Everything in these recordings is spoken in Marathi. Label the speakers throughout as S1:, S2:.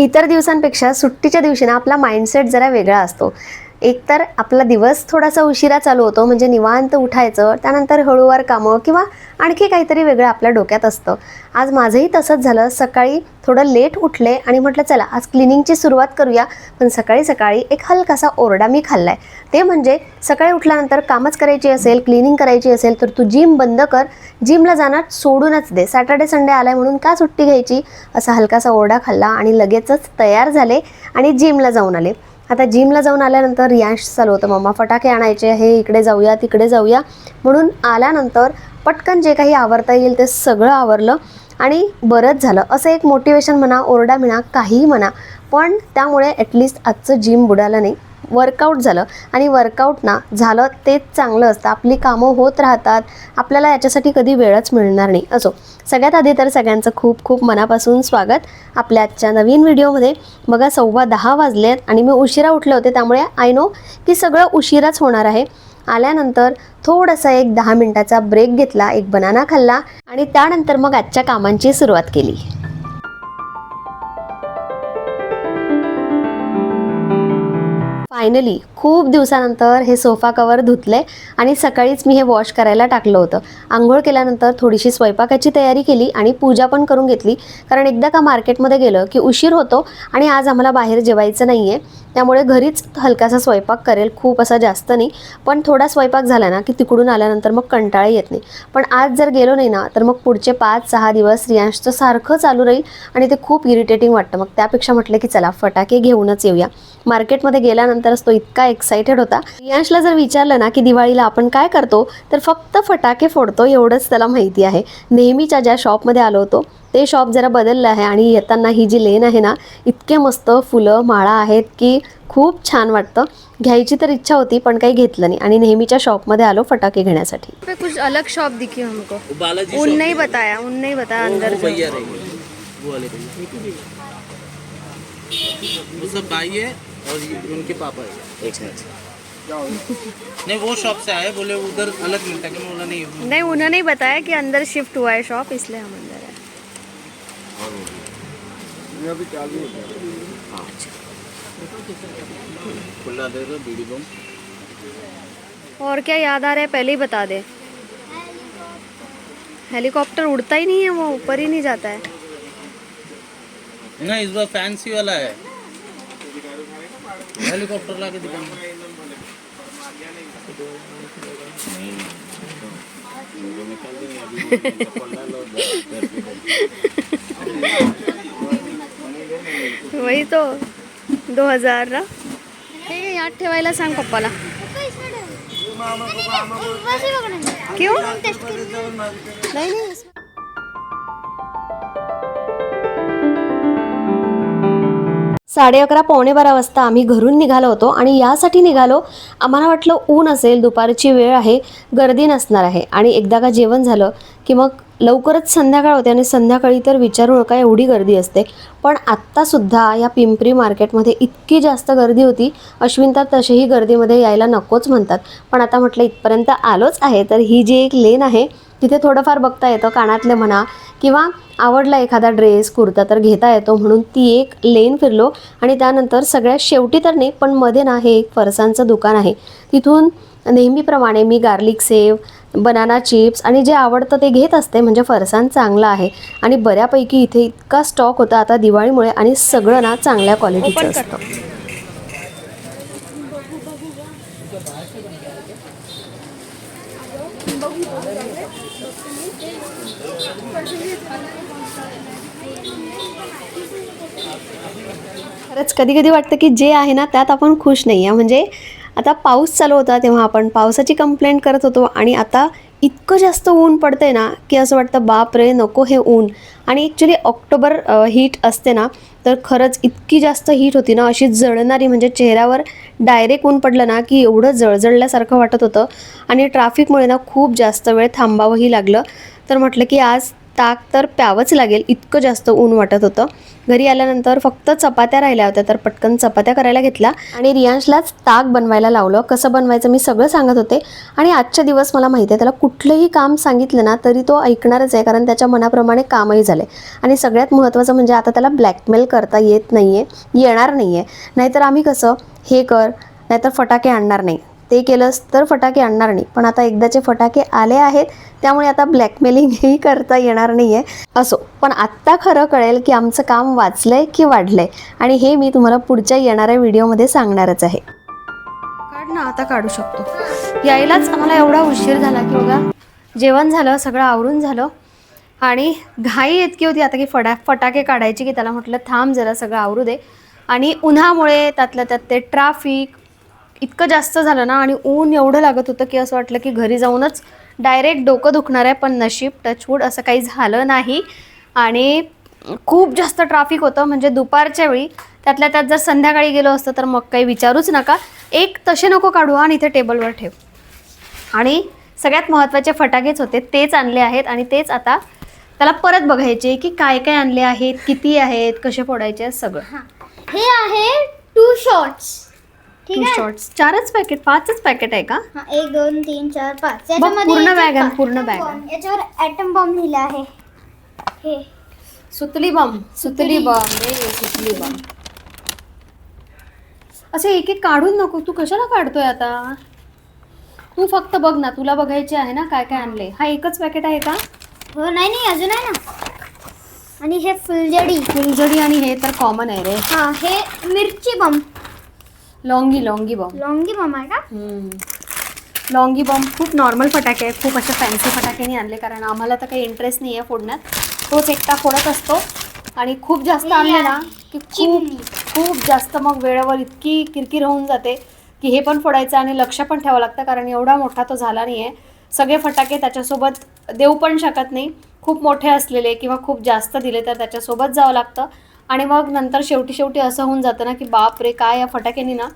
S1: इतर दिवसांपेक्षा सुट्टीच्या दिवशी ना आपला माइंडसेट जरा वेगळा असतो. एकतर आपला दिवस थोडासा उशिरा चालू होतो म्हणजे निवांत उठायचं त्यानंतर हळूवार कामं किंवा आणखी काहीतरी वेगळं आपल्या डोक्यात असतं. आज माझंही तसंच झालं. सकाळी थोडं लेट उठले आणि म्हटलं चला आज क्लिनिंगची सुरुवात करूया. पण सकाळी सकाळी एक हलकासा ओरडा मी खाल्लाय. ते म्हणजे सकाळी उठल्यानंतर कामच करायची असेल क्लिनिंग करायची असेल तर तू जिम बंद कर. जिमला जाणार सोडूनच दे. सॅटर्डे संडे आलाय म्हणून का सुट्टी घ्यायची? असा हलकासा ओरडा खाल्ला आणि लगेचच तयार झाले आणि जिमला जाऊन आले. आता जिमला जाऊन आल्यानंतर रियांश चालू होतं. मम्मा फटाके आणायचे हे इकडे जाऊया तिकडे जाऊया. म्हणून आल्यानंतर पटकन जे काही आवरता येईल ते सगळं आवरलं आणि बरंच झालं. असं एक मोटिवेशन म्हणा ओरडा म्हणा काहीही म्हणा पण त्यामुळे ॲटलिस्ट आजचं जिम बुडालं नाही. वर्कआउट झालं आणि वर्कआउट ना झालं तेच चांगलं असतं. आपली कामं होत राहतात. आपल्याला याच्यासाठी कधी वेळच मिळणार नाही. असो. सगळ्यात आधी तर सगळ्यांचं खूप खूप मनापासून स्वागत आपल्या आजच्या नवीन व्हिडिओमध्ये. बघा सव्वा दहा वाजलेत आणि मी उशिरा उठले होते त्यामुळे आय नो की सगळं उशिराच होणार आहे. आल्यानंतर थोडासा एक दहा मिनिटाचा ब्रेक घेतला एक बनाना खाल्ला आणि त्यानंतर मग आजच्या कामांची सुरुवात केली. फायनली खूप दिवसानंतर हे सोफा कवर धुतले आणि सकाळीच मी हे वॉश करायला टाकलं होतं. आंघोळ केल्यानंतर थोडीशी स्वयंपाकाची तयारी केली आणि पूजा पण करून घेतली. कारण एकदा का मार्केटमध्ये गेलं की उशीर होतो आणि आज आम्हाला बाहेर जेवायचं नाही आहे त्यामुळे घरीच हलकासा स्वयंपाक करेल खूप असा जास्त नाही. पण थोडा स्वयंपाक झाला ना की तिकडून आल्यानंतर मग कंटाळा येत नाही. पण आज जर गेलो नाही ना तर मग पुढचे पाच सहा दिवस रियांशचं सारखं चालू राहील आणि ते खूप इरिटेटिंग वाटतं. मग त्यापेक्षा म्हटलं की चला फटाके घेऊनच येऊया. मार्केटमध्ये गेल्यानंतरच तो इतका एक्सायटेड होता. रियांशला जर विचारलं ना की दिवाळीला आपण काय करतो तर फक्त फटाके फोडतो एवढंच त्याला माहिती आहे. नेहमीच्या ज्या शॉपमध्ये आलो होतो ते शॉप जरा बदललं आहे आणि येताना ही जी लेन आहे ना इतके मस्त फुलं माळा आहेत की खूप छान वाटतं. घ्यायची तर इच्छा होती पण काही घेतलं नाही आणि नेहमीच्या शॉपमध्ये आलो फटाके घेण्यासाठी.
S2: पे कुछ अलग शॉप दिखी हमको. उन नहीं बताया उन नहीं बताया अंदर
S3: वो
S2: जो।
S3: भैया रहेंगे। वो वाले भैया। वो सब भाई है। और ये उनके पापा है। अच्छा अच्छा नहीं वो शॉप से आए बोले उधर अलग मिलता है बोला नहीं
S2: नहीं उन्होंने नहीं बताया कि अंदर शिफ्ट हुआ है शॉप इसलिए हम अंदर है।
S3: खुला दे दो बीड़ी बम।
S2: और क्या याद आ रहा है? पहले ही बता दे। हेलीकॉप्टर उड़ता ही नहीं है वो ऊपर ही नहीं जाता है।
S3: ना इस बार फैंसी वाला है। हेलीकॉप्टर ला के दिखाऊंगा
S2: वही तो दो हजार ना ठीक आहे याद ठेवायला सांग पप्पाला. क्यों? नाही
S1: साडे अकरा पावणे बारा वाजता आम्ही घरून निघालो होतो आणि यासाठी निघालो. आम्हाला वाटलं ऊन असेल दुपारची वेळ आहे गर्दी नसणार आहे आणि एकदा का जेवण झालं की मग लवकरच संध्याकाळ होते आणि संध्याकाळी तर विचारू नका एवढी गर्दी असते. पण आत्तासुद्धा या पिंपरी मार्केटमध्ये इतकी जास्त गर्दी होती अश्विन तर तसेही गर्दीमध्ये यायला नकोच म्हणतात. पण आता म्हटलं इथपर्यंत आलोच आहे तर ही जी एक लेन आहे तिथे थोडंफार बघता येतं कानातले म्हणा किंवा आवडला एखादा ड्रेस कुर्ता तर घेता येतो म्हणून ती एक लेन फिरलो. आणि त्यानंतर सगळ्यात शेवटी तर नाही पण मध्ये ना हे एक फरसांचं दुकान आहे. तिथून नेहमीप्रमाणे मी गार्लिक सेव बनाना चिप्स आणि जे आवडतं ते घेत असते म्हणजे फरसाण चांगलं आहे आणि बऱ्यापैकी इथे इतका स्टॉक होता आता दिवाळीमुळे आणि सगळं ना चांगल्या क्वालिटीचं. असतं खरंच कधी कधी वाटतं की जे आहे ना त्यात आपण खुश नाही आहे म्हणजे आता पाऊस चालू होता तेव्हा आपण पावसाची कंप्लेंट करत होतो आणि आता इतकं जास्त ऊन पडते ना की असं वाटतं बाप रे नको हे ऊन. आणि ॲक्च्युली ऑक्टोबर हीट असते ना तर खरंच इतकी जास्त हीट होती ना अशी जळणारी म्हणजे चेहऱ्यावर डायरेक्ट ऊन पडलं ना की एवढं जळजळल्यासारखं वाटत होतं. आणि ट्रॅफिकमुळे ना खूप जास्त वेळ थांबावंही लागलं. तर म्हटलं की आज ताक तर प्यावंच लागेल इतकं जास्त ऊन वाटत होतं. घरी आल्यानंतर फक्त चपात्या राहिल्या होत्या तर पटकन चपात्या करायला घेतल्या. आणि रियांशलाच ताक बनवायला लावलं. कसं बनवायचं मी सगळं सांगत होते. आणि आजच्या दिवस मला माहिती आहे त्याला कुठलंही काम सांगितलं ना तरी तो ऐकणारच आहे कारण त्याच्या मनाप्रमाणे कामही झाले. आणि सगळ्यात महत्त्वाचं म्हणजे आता त्याला ब्लॅकमेल करता येत नाही आहे येणार नाही आहे नाहीतर आम्ही कसं हे कर नाहीतर फटाके आणणार नाही. ते केलंस तर फटाके आणणार नाही. पण आता एकदाचे फटाके आले आहेत त्यामुळे आता ब्लॅकमेलिंगही करता येणार नाही आहे असो पण आत्ता खरं कळेल की आमचं काम वाचलंय की वाढलंय. आणि हे मी तुम्हाला पुढच्या येणाऱ्या व्हिडिओमध्ये सांगणारच आहे. काढ ना आता काढू शकतो. यायलाच आम्हाला एवढा उशीर झाला की बघा जेवण झालं सगळं आवरून झालं. आणि घाई इतकी होती आता की फटा फटाके काढायची की त्याला म्हटलं थांब जरा सगळं आवरू दे. आणि उन्हामुळे त्यातलं त्यात ते ट्राफिक इतकं जास्त झालं ना आणि ऊन एवढं लागत होतं की असं वाटलं की घरी जाऊनच डायरेक्ट डोकं दुखणार आहे पण नशीब टचवूड असं काही झालं नाही. आणि खूप जास्त ट्राफिक होतं म्हणजे दुपारच्या वेळी. त्यातल्या त्यात जर संध्याकाळी गेलो असतं तर मग काही विचारूच नका. एक तसे नको काढू आणि इथे टेबलवर ठेव. आणि सगळ्यात महत्त्वाचे फटाकेच होते तेच आणले आहेत आणि तेच आता त्याला परत बघायचे की काय काय आणले आहेत किती आहेत कसे फोडायचे सगळं.
S2: हे. आहे टू शॉर्ट्स
S1: टू शॉर्ट्स चारच पॅकेट पाचच पॅकेट आहे का?
S2: हा एक दोन तीन चार पाच.
S1: बघ, पूर्ण bag आहे, पूर्ण
S2: bomb. याच्यावर ॲटम बॉम्ब लिहिलं आहे. हे.
S1: सुतली बम सुतली बम रे सुतली बम असे एक एक काढून नको तू कशाला काढतोय आता? तू फक्त बघ ना तुला बघायचे आहे ना काय काय आणले. हा एकच पॅकेट आहे का?
S2: हो नाही नाही अजून आहे ना. आणि हे फुलझडी.
S1: फुलझडी आणि हे तर कॉमन आहे रे.
S2: हा हे मिरची बम
S1: लॉंगी लॉंगी बम.
S2: लॉंगी बम आहे का?
S1: लॉंगी बॉम्ब खूप नॉर्मल फटाके आहेत खूप असे फॅन्सी फटाके नाही आणले कारण आम्हाला तर काही इंटरेस्ट नाही आहे फोडण्यात. तोच एकटा फोडत असतो. आणि खूप जास्त आणले ना की खूप खूप जास्त मग वेळेवर इतकी किरकिर होऊन जाते की हे पण फोडायचं आणि लक्ष पण ठेवावं लागतं कारण एवढा मोठा तो झाला नाही आहे सगळे फटाके त्याच्यासोबत देऊ पण शकत नाही. खूप मोठे असलेले किंवा खूप जास्त दिले तर त्याच्यासोबत जावं लागतं. आणि मग नंतर शेवटी शेवटी असं होऊन जातं ना की बाप रे काय या फटाक्यानी ना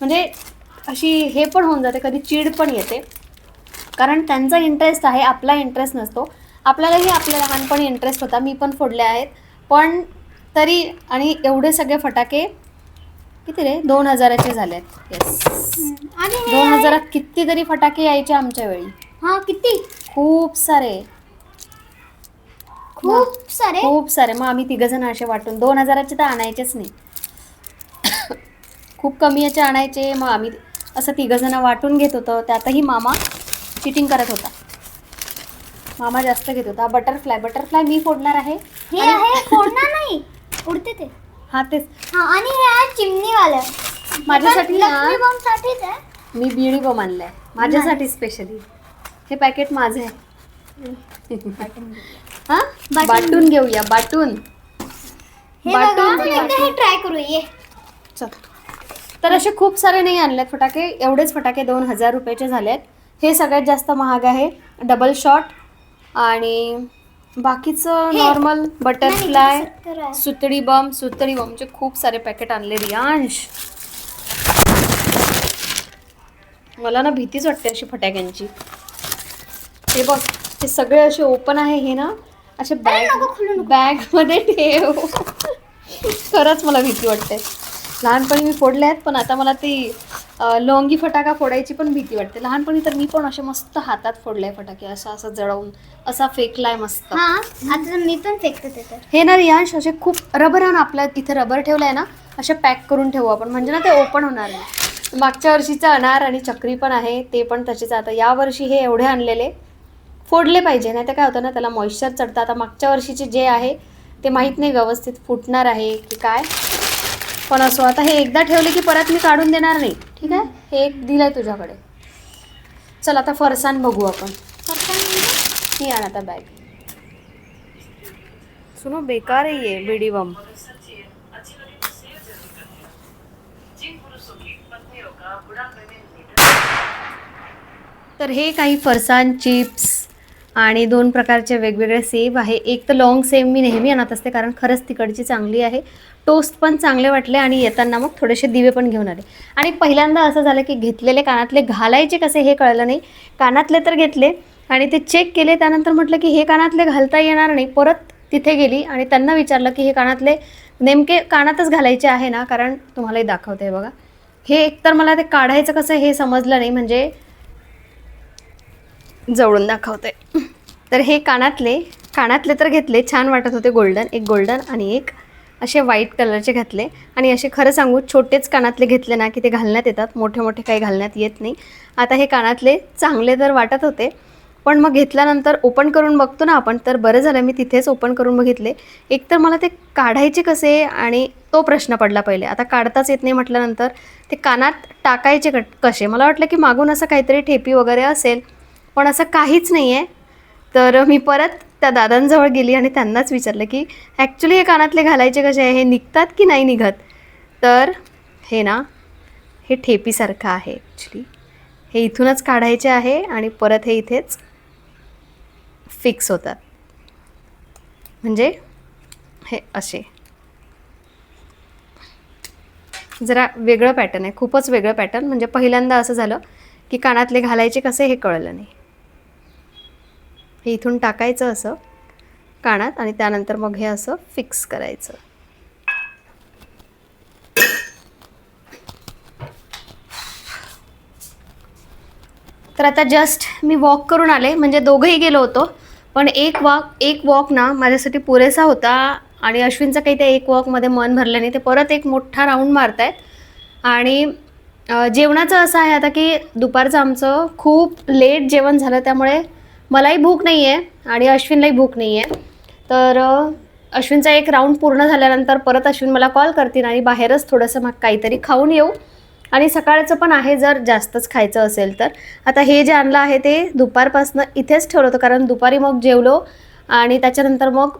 S1: म्हणजे अशी हे पण होऊन जाते कधी चीड पण येते. कारण त्यांचा इंटरेस्ट आहे आपला इंटरेस्ट नसतो. आपल्यालाही आपल्या लहानपणी इंटरेस्ट होता मी पण फोडले आहेत. पण तरी आणि एवढे सगळे फटाके किती रे? दोन हजाराचे झाले आहेत येस
S2: आणि
S1: दोन हजारात कितीतरी फटाके यायचे आमच्या वेळी.
S2: हा किती?
S1: खूप सारे.
S2: खूप सारे.
S1: खूप सारे. मग आम्ही तिघजण असे वाटून दोन हजाराचे तर आणायचेच नाही. खूप कमी याचे आणायचे. मग आम्ही असं तिघजण वाटून घेत होतो. त्यातही मामा चिटिंग करत होता. मामा जास्त घेत होता. बटरफ्लाय बटरफ्लाय मी फोडणार आहे.
S2: हे आहे फोडणार नाही. उडते ते.
S1: हा तेच.
S2: हा आणि हे आहे चिमणी वालं
S1: माझ्यासाठी ना-
S2: आहे.
S1: मी बिडी बम आणलाय. माझ्यासाठी स्पेशली हे पॅकेट माझं आहे. हा?
S2: बाटून.
S1: बाटून घेऊया बाटून.
S2: हे बघा
S1: बाटून
S2: आपण एकदा हे ट्राय करू ये.
S1: चल. तर असे खूप सारे नाही आणलेत फटाके एवढेच फटाके दोन हजार रुपयाचे झालेत. हे सगळ्यात जास्त महाग आहे डबल शॉट आणि बाकीचं
S2: हे.
S1: Normal butterfly. सुतळी बम सुतळी बमचे खूप सारे पॅकेट आणले रियांश. मला ना भीतीच वाटते अशी फटाक्यांची. हे बघ हे सगळे असे ओपन आहे हे ना असे बॅग बॅगमध्ये ठेव. खरंच मला भीती वाटते. लहानपणी मी फोडले आहेत पण आता मला ती लोंगी फटाका फोडायची पण भीती वाटते. लहानपणी तर मी पण असे मस्त हातात फोडले फटाके असं असं जळवून असा फेकलाय मस्त.
S2: हा आता मी पण फेकते
S1: हे ना रियांश असे खूप रबर आहे ना आपल्या इथे रबर ठेवलंय ना असे पॅक करून ठेवू आपण. म्हणजे ना ते ओपन होणार नाही. मागच्या वर्षीचं अनार आणि चक्री पण आहे ते पण तसेच. आता या वर्षी हे एवढे आणलेले. फोडले पाहिजे. नाही तर काय होतं ना त्याला मॉइश्चर चढतं. आता मागच्या वर्षीचे जे आहे ते माहीत नाही व्यवस्थित फुटणार आहे की काय. पण असो आता हे एकदा ठेवले की परत मी काढून देणार नाही. ठीक आहे? हे एक दिलंय तुझ्याकडे. चल आता फरसाण बघू आपण. ही आण आता बॅग सुनो बेकार है ये बीडी बम. तर हे काही फरसाण चिप्स आणि दोन प्रकारचे वेगवेगळे सेव आहे. एक तर लॉंग सेव मी नेहमी आणत असते कारण खरंच तिकडची चांगली आहे. टोस्ट पण चांगले वाटले आणि येताना मग थोडेसे दिवे पण घेऊन आले. आणि पहिल्यांदा असं झालं की घेतलेले कानातले घालायचे कसे हे कळलं नाही. कानातले तर घेतले आणि ते चेक केले त्यानंतर म्हटलं की हे कानातले घालता येणार नाही. परत तिथे गेली आणि त्यांना विचारलं की हे कानातले नेमके कानातच घालायचे आहे ना कारण तुम्हालाही दाखवते बघा. हे एकतर मला ते काढायचं कसं हे समजलं नाही. म्हणजे जवळून दाखवते तर हे कानातले कानातले तर घेतले छान वाटत होते गोल्डन एक गोल्डन आणि एक असे व्हाईट कलरचे घातले. आणि असे खरं सांगू छोटेच कानातले घेतले ना की ते घालण्यात येतात. मोठे मोठे काही घालण्यात येत नाही. आता हे कानातले चांगले तर वाटत होते पण मग घेतल्यानंतर ओपन करून बघतो ना आपण तर बरं झालं मी तिथेच ओपन करून बघितले. एकतर मला ते काढायचे कसे आणि तो प्रश्न पडला पहिले. आता काढताच येत नाही म्हटल्यानंतर ते कानात टाकायचे कट कसे? मला वाटलं की मागून असं काहीतरी ठेपी वगैरे असेल. पण असं काहीच नाही आहे तर मी परत त्या दादांजवळ गेली आणि त्यांनाच विचारलं की ॲक्च्युली हे कानातले घालायचे कसे आहे? हे निघतात की नाही निघत? तर हे ना हे ठेपीसारखं आहे ॲक्च्युली हे इथूनच काढायचे आहे आणि परत हे इथेच फिक्स होतात. म्हणजे हे असे. जरा वेगळं पॅटर्न आहे. खूपच वेगळं पॅटर्न म्हणजे पहिल्यांदा असं झालं की कानातले घालायचे कसे हे कळलं नाही. हे इथून टाकायचं असं कानात आणि त्यानंतर मग हे असं फिक्स करायचं. तर आता जस्ट मी वॉक करून आले म्हणजे दोघंही गेलो होतो पण एक वॉक एक वॉक ना माझ्यासाठी पुरेसा होता आणि अश्विनचं काही त्या एक वॉकमध्ये मन भरलं नाही. ते परत एक मोठा राऊंड मारत आहेत आणि जेवणाचं असं आहे आता की दुपारचं आमचं खूप लेट जेवण झालं त्यामुळे मलाही भूक नाही आहे आणि अश्विनलाही भूक नाही आहे. तर अश्विनचा एक राऊंड पूर्ण झाल्यानंतर परत अश्विन मला कॉल करतील आणि बाहेरच थोडंसं मग काहीतरी खाऊन येऊ. आणि सकाळचं पण आहे जर जास्तच खायचं असेल तर. आता हे जे आणलं आहे ते दुपारपासनं इथेच ठेवलं होतं कारण दुपारी मग जेवलो आणि त्याच्यानंतर मग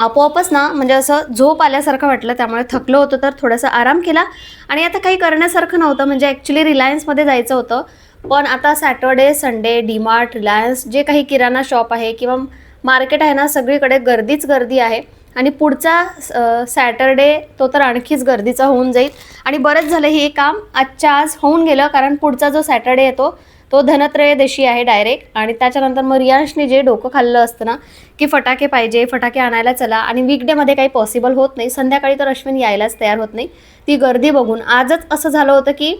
S1: आपोआपच ना म्हणजे असं झोप आल्यासारखं वाटलं त्यामुळे थकलो होतो तर थोडासा आराम केला. आणि आता काही करण्यासारखं नव्हतं म्हणजे ॲक्च्युली रिलायन्समध्ये जायचं होतं. पण आता सॅटर्डे संडे डीमार्ट रिलायन्स जे काही किराणा शॉप आहे किंवा मार्केट आहे ना सगळीकडे गर्दीच गर्दी आहे. आणि पुढचा सॅटरडे तो तर आणखीच गर्दीचा होऊन जाईल. आणि बरंच झालं हे काम आजच्या आज होऊन गेलं कारण पुढचा जो सॅटर्डे येतो तो धनत्रयोदशी आहे डायरेक्ट. आणि त्याच्यानंतर मग रियांशने जे डोकं खाल्लं असतं ना की फटाके पाहिजे फटाके आणायला चला. आणि वीकडेमध्ये काही पॉसिबल होत नाही. संध्याकाळी तर अश्विन यायलाच तयार होत नाही. ती गर्दी बघून. आजच असं झालं होतं की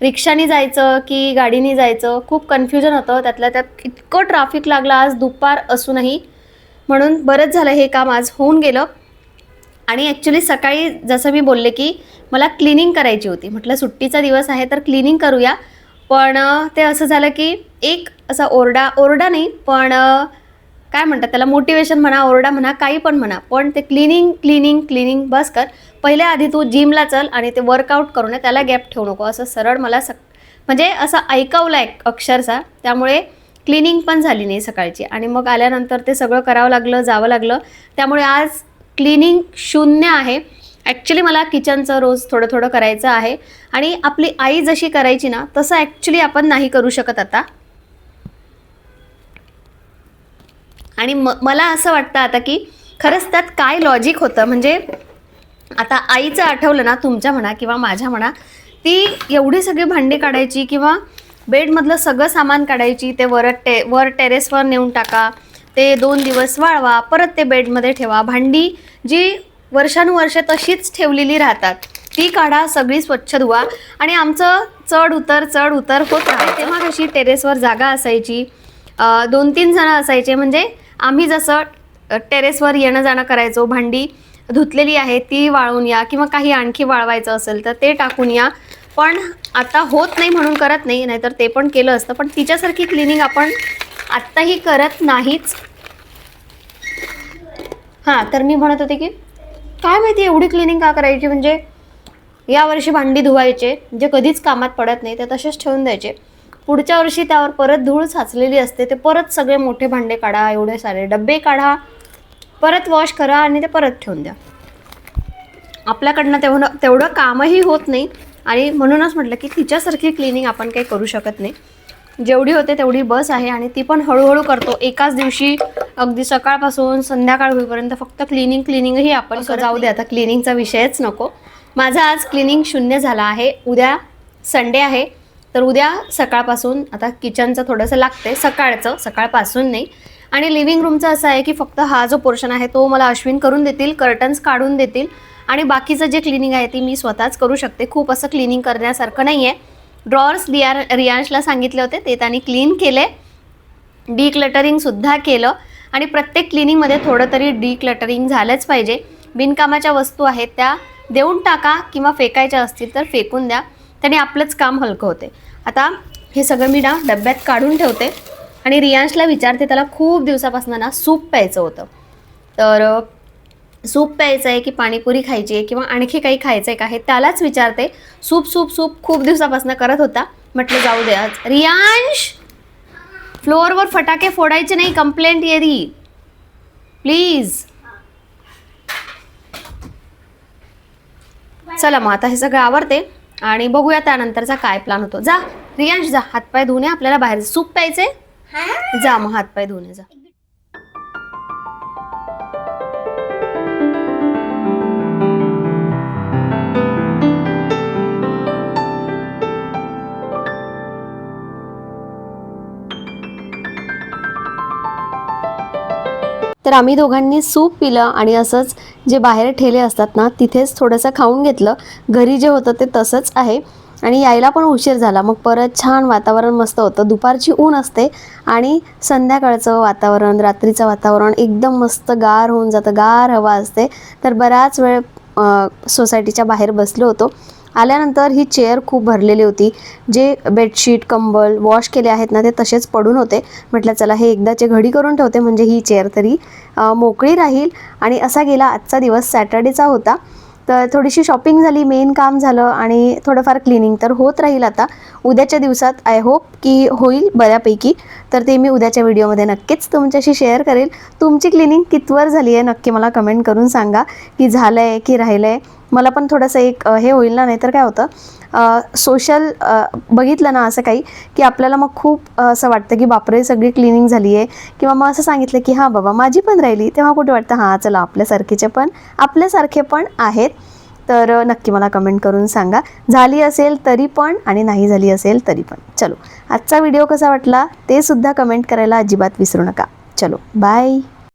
S1: रिक्षाने जायचं की गाडीने जायचं खूप कन्फ्युजन होतं. त्यातल्या त्यात इतकं ट्रॅफिक लागलं आज दुपार असूनही. म्हणून बरंच झालं हे काम आज होऊन गेलं. आणि ॲक्च्युली सकाळी जसं मी बोलले की मला क्लिनिंग करायची होती. म्हटलं सुट्टीचा दिवस आहे तर क्लिनिंग करूया. पण ते असं झालं की एक असा ओरडा ओरडा नाही पण काय म्हणतात त्याला? मोटिवेशन म्हणा ओरडा म्हणा काही पण म्हणा. पण ते क्लिनिंग क्लिनिंग क्लिनिंग बस कर. पहिल्या आधी तू जिमला चल आणि ते वर्कआउट करू नये त्याला गॅप ठेवू नको. असं सरळ मला सक म्हणजे असं ऐकवलं आहे अक्षरशः. त्यामुळे क्लिनिंग पण झाली नाही सकाळची. आणि मग आल्यानंतर ते सगळं करावं लागलं जावं लागलं. त्यामुळे आज क्लिनिंग शून्य आहे. ॲक्च्युली मला किचनचं रोज थोडं थोडं करायचं आहे. आणि आपली आई जशी करायची ना तसं ॲक्च्युली आपण नाही करू शकत आता. आणि म मला असं वाटतं आता की खरंच त्यात काय लॉजिक होतं म्हणजे आता आईचं आठवलं ना तुमच्या म्हणा किंवा माझ्या म्हणा ती एवढी सगळी भांडी काढायची किंवा बेडमधलं सगळं सामान काढायची ते वर टे वर टेरेसवर नेऊन टाका ते दोन दिवस वाळवा परत ते बेडमध्ये ठेवा. भांडी जी वर्षानुवर्षे तशीच ठेवलेली राहतात ती काढा सगळी स्वच्छ धुवा. आणि आमचं चढ उतर चढ उतर होत राहते तेव्हा कशी टेरेसवर जागा असायची दोन तीन जणं असायचे म्हणजे आम्ही जसं टेरेसवर येणं जाणं करायचो भांडी धुतलेली आहे ती वाळून या किंवा काही आणखी वाळवायचं असेल तर ते टाकून या. पण आता होत नाही म्हणून करत नाही नाहीतर ते पण केलं असतं. पण तिच्यासारखी क्लिनिंग आपण आत्ताही करत नाहीच. हां तर मी म्हणत होते की काय माहिती एवढी क्लिनिंग का करायची? म्हणजे यावर्षी भांडी धुवायचे जे कधीच कामात पडत नाही ते तसेच ठेवून द्यायचे. पुढच्या वर्षी त्यावर परत धूळ साचलेली असते ते परत सगळे मोठे भांडे काढा एवढे सारे डब्बे काढा परत वॉश करा आणि ते परत ठेवून द्या. आपल्याकडनं तेवढं तेवढं कामही होत नाही आणि म्हणूनच म्हटलं की तिच्यासारखी क्लिनिंग आपण काही करू शकत नाही. जेवढी होते तेवढी बस आहे आणि ती पण हळूहळू करतो. एकाच दिवशी अगदी सकाळपासून संध्याकाळ होईपर्यंत फक्त क्लिनिंग क्लिनिंगही आपण जाऊ दे आता क्लिनिंगचा विषयच नको. माझा आज क्लिनिंग शून्य झाला आहे. उद्या संडे आहे. तर उद्या सकाळपासून आता किचनचं थोडंसं लागते सकाळचं सकाळपासून नाही. आणि लिव्हिंग रूमचं असं आहे की फक्त हा जो पोर्शन आहे तो मला अश्विन करून देतील कर्टन्स काढून देतील. आणि बाकीचं जे क्लिनिंग आहे ती मी स्वतःच करू शकते. खूप असं क्लिनिंग करण्यासारखं नाही आहे ड्रॉर्स रिया रियांशला सांगितले होते ते त्यांनी क्लीन केले. डिक्लटरिंगसुद्धा केलं. आणि प्रत्येक क्लिनिंगमध्ये थोडं तरी डीक्लटरिंग झालंच पाहिजे. बिनकामाच्या वस्तू आहेत त्या देऊन टाका किंवा फेकायच्या असतील तर फेकून द्या. त्याने आपलंच काम हलकं होते. आता हे सगळं मी ना डब्यात काढून ठेवते आणि रियांशला विचारते त्याला खूप दिवसापासून ना सूप प्यायचं होतं. तर सूप प्यायचं आहे की पाणीपुरी खायची आहे किंवा आणखी काही खायचं आहे का हे त्यालाच विचारते. सूप सूप सूप खूप दिवसापासून करत होता. म्हटलं जाऊ दे आज. रियांश फ्लोअरवर फटाके फोडायचे नाही कंप्लेंट येरी प्लीज. चला मग आता हे सगळं आवडते आणि बघूया त्यानंतरचा काय प्लॅन होतो. जा रियांश जा हातपाय धुणे आपल्याला बाहेर सूप प्यायचे जा मग हातपाय धुणे जा. तर आम्ही दोघांनी सूप पिलं आणि असंच जे बाहेर ठेले असतात ना तिथेच थोडंसं खाऊन घेतलं. घरी जे होतं ते तसंच आहे. आणि यायला पण उशीर झाला. मग परत छान वातावरण मस्त होतं. दुपारची ऊन असते आणि संध्याकाळचं वातावरण रात्रीचं वातावरण एकदम मस्त गार होऊन जातं. गार हवा असते. तर बराच वेळ सोसायटीच्या बाहेर बसलो होतो. आल्यानंतर ही चेअर खूप भरलेली होती. जे बेडशीट कंबल वॉश केले आहेत ना ते तसेच पडून होते. म्हटलं चला हे एकदाचे घडी करून ठेवते म्हणजे ही चेअर तरी मोकळी राहील. आणि असा गेला आजचा दिवस सॅटर्डेचा होता. तर थोडीशी शॉपिंग झाली मेन काम झालं आणि थोडंफार क्लिनिंग तर होत राहील आता. उद्याच्या दिवसात आय होप की होईल बऱ्यापैकी. तर ते मी उद्याच्या व्हिडिओमध्ये नक्कीच तुमच्याशी शेअर करेल. तुमची क्लिनिंग कितवर झाली आहे नक्की मला कमेंट करून सांगा. की झालं आहे की राहिलं आहे मला पण थोडंसं एक हे होईल ना नाहीतर काय होतं सोशल बघितलं ना असं काही की आपल्याला मग खूप असं वाटतं की बापरे सगळी क्लिनिंग झाली आहे. किंवा मग असं सांगितलं की हां बाबा माझी पण राहिली तेव्हा कुठे वाटतं हां चला आपल्यासारखेचे पण आपल्यासारखे पण आहेत. तर नक्की मला कमेंट करून सांगा. झाली असेल तरी पण आणि नाही झाली असेल तरी पण. चलो आजचा व्हिडिओ कसा वाटला ते सुद्धा कमेंट करायला अजिबात विसरू नका. चलो बाय